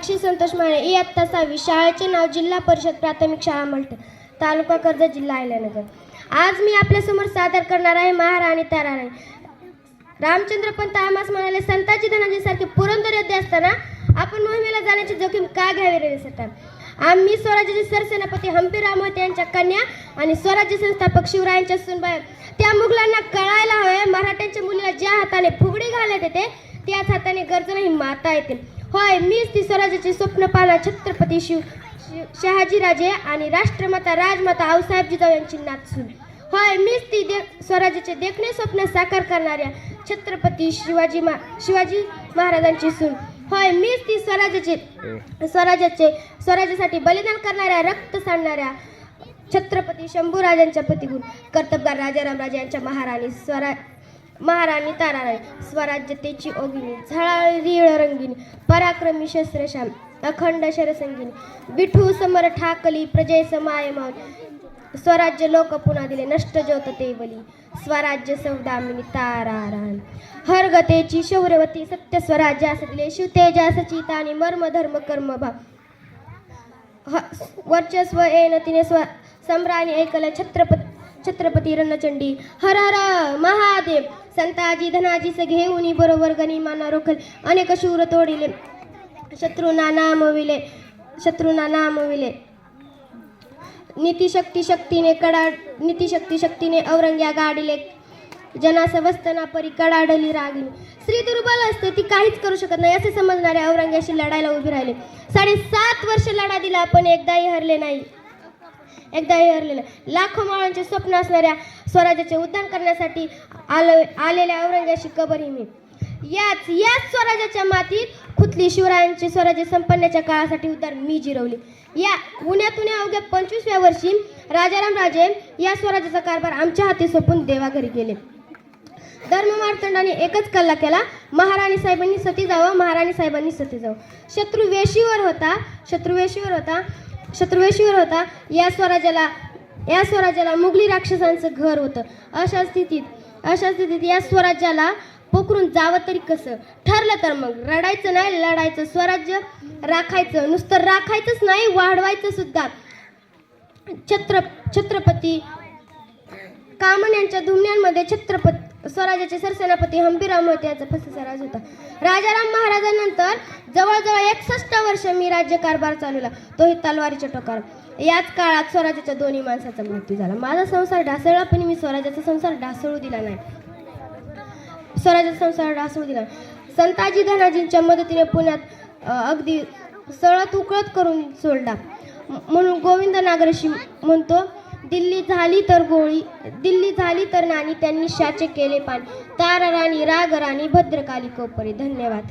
साक्षी संतोष माने. इयत्ता सहावी. शाळेचे नाव जिल्हा परिषद प्राथमिक शाळा मल्ट तालुका कर्जत जिल्हा अहिल्यानगर. आज मी आपल्यासमोर सादर करणार आहे महाराणी ताराराणी. रामचंद्र पंत आमास म्हणाले संताजी धनाजी सारखे पुरंदर योद्धे असताना आपण मोहिमेला जाण्याची जोखीम का घ्यावी रे सरकार? आम्ही स्वराज्याचे सरसेनापती हंपी रामवते यांच्या कन्या आणि स्वराज्य संस्थापक शिवरायांच्या सुनबाई त्या मुघलांना कळायला हवे मराठ्यांच्या मुलीला ज्या हाताने फुगडी घालण्यात येते त्याच हाताने गरजूनही माता येते होय मीच ती स्वराज्याची स्वप्न पाहणार छत्रपती शिव शहाजीराजे आणि राष्ट्रमाता राजमाता आऊसाहेब जिजाऊ यांची नाचून होय मीच ती दे स्वराज्याचे देखणे स्वप्न साकार करणाऱ्या छत्रपती शिवाजी मा शिवाजी महाराजांची सून होय मीच ती स्वराज्याचे स्वराज्याचे स्वराज्यासाठी बलिदान करणाऱ्या रक्त सांडणाऱ्या छत्रपती शंभूराजांच्या पतिगुण कर्तबगार राजारामराजे यांच्या महाराणी स्वरा महाराणी ताराराणी स्वराज्यतेची ओगिनी झळाळी रंगिनी पराक्रमी शस्त्रशाम अखंड शरसंगिनी विठू समर ठाकली प्रजय समायमान स्वराज्य लोक पुन्हा दिले नष्ट ज्योत ते बली स्वराज्य सौदामिनी ताराराणी हरगतेची शौर्यवती सत्य स्वराज्य असं दिले शिवतेजासची ताणी मर्म धर्म कर्म भाव ह- वर्चस्व येन तिने स्व सम्राणी ऐकलं छत्रपती छत्रपती रणचंडी हर हर महादेव संताजी धनाजी सगळे घेऊनी बरोबर गनिमाना रोखल अनेक शूर तोडिले शत्रूंना नामविले शत्रूंना नामविले नीतिशक्ती शक्तीने कडा नीतिशक्ती शक्तीने औरंग्या गाडीले जनास वस्तना परी कडाडली रागली. स्त्री दुर्बल असते ती काहीच करू शकत नाही असे समजणारे औरंग्याशी लढायला उभी राहिले. साडेसात वर्ष लढा दिला पण एकदाही हरले नाही. एकदाही हरले लाखो माळांचे स्वप्न असणाऱ्या स्वराज्याचे उद्धार करण्यासाठी आल आलेल्या औरंगाची कबर ही मी. याच याच स्वराज्याच्या मातीत खुतली शिवरायांची स्वराज्य संपन्नाच्या काळासाठी उद्धार मी जिरवली. या पुण्यातून अवघ्या पंचवीसव्या वर्षी राजाराम राजे या स्वराज्याचा कारभार आमच्या हाती सोपून देवाघरी गेले. धर्म मार्तंडाने एकच कल्ला केला महाराणी साहेबांनी सती जावं महाराणी साहेबांनी सती जावं. शत्रू वेशीवर होता शत्रू वेशीवर होता शत्रुवेशीवर होता. या स्वराज्याला या स्वराज्याला मुघली राक्षसांचं घर होतं. अशा स्थितीत अशा स्थितीत या स्वराज्याला पोखरून जावं तरी कसं? ठरलं तर मग. रडायचं नाही लढायचं. स्वराज्य राखायचं. नुसतं राखायचंच नाही वाढवायचं सुद्धा. छत्र छत्रपती कामन यांच्या धुमण्यांमध्ये छत्रपती स्वराज्याचे सरसेनापती हंबीराम होते यांचा फसीचा राज होता. राजाराम महाराजांनंतर जवळजवळ एकसष्ट वर्ष मी राज्यकारभार चालवला. तोही तलवारीच्या टोकावर. याच काळात स्वराज्याच्या दोन्ही माणसाचा मृत्यू झाला. माझा संसार ढासळला पण मी स्वराज्याचा संसार ढासळू दिला नाही. स्वराज्याचा संसार ढासळू दिला संताजी धनाजींच्या मदतीने पुण्यात अगदी सळत उकळत करून सोडला. म्हणून गोविंद नागरशी म्हणतो दिल्ली झाली तर गोळी दिल्ली झाली तर नाणी त्यांनी शाचे केले पान. तारा राणी राग राणी भद्रकाली कोपरी. धन्यवाद.